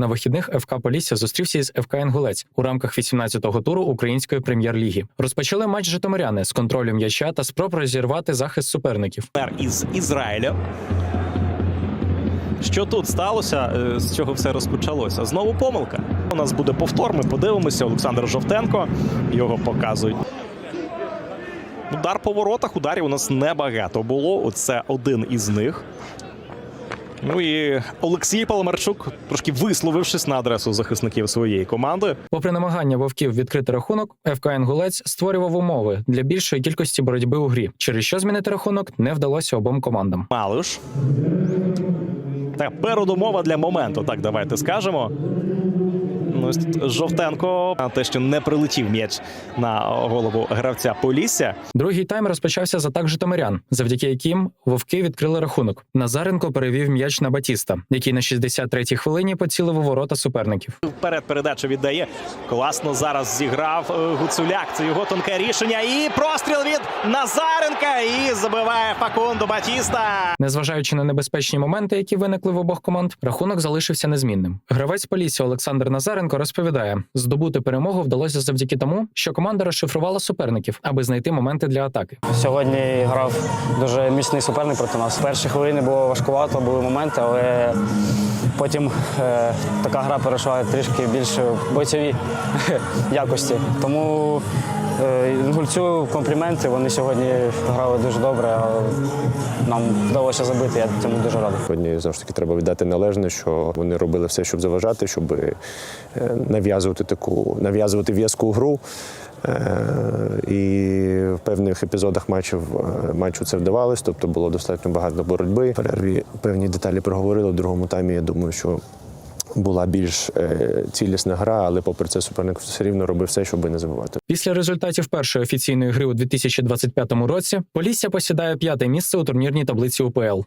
На вихідних ФК Полісся зустрівся із ФК Інгулець у рамках 18-го туру української прем'єр-ліги. Розпочали матч Житомиряни з контролю м'яча та спроб розірвати захист суперників. із Ізраїля. Що тут сталося? е, З чого все розпочалося? Знову помилка. У нас буде повтор. Ми подивимося. Олександр Жовтенко його показують. Удар по воротах. Ударів у нас небагато було. Оце один із них. Ну і Олексій Паламарчук, трошки висловившись на адресу захисників своєї команди. Попри намагання вовків відкрити рахунок, ФК Інгулець створював умови для більшої кількості боротьби у грі, через що змінити рахунок не вдалося обом командам. Малиш. Та передумова для моменту, так давайте скажемо. Ось тут Жовтенко, а те, що не прилетів м'яч на голову гравця Полісся. Другий тайм розпочався з атак житомирян, завдяки яким вовки відкрили рахунок. Назаренко перевів м'яч на Батіста, який на 63-й хвилині поцілив у ворота суперників. Вперед передачу віддає. Класно зараз зіграв е, Гуцуляк. Це його тонке рішення. І простріл від Назаренка. І забиває Факунду Батіста. Незважаючи на небезпечні моменти, які виникли в обох команд, рахунок залишився незмінним. Гравець Полісся Олександр Назаренко розповідає: здобути перемогу вдалося завдяки тому, що команда розшифрувала суперників, аби знайти моменти для атаки. Сьогодні грав дуже міцний суперник проти нас. Перші хвилини було важкувато, були моменти, але потім е, така гра перейшла трішки більше в бойцеві якості. Тому е, Інгульцю компліменти. Вони сьогодні грали дуже добре. а Нам вдалося забити. Я цьому дуже радий. Сьогодні завжди таки треба віддати належне, що вони робили все, щоб заважати, щоб е, нав'язувати таку нав'язувати в'язку гру. Е, І в певних епізодах матчів е, матчу це вдавалось, тобто було достатньо багато боротьби. В перерві певні деталі проговорили. В другому таймі я думаю, що була більш е, цілісна гра, але попри це суперник все рівно робив все, щоб не забувати. Після результатів першої офіційної гри у 2025 році Полісся посідає п'яте місце у турнірній таблиці УПЛ.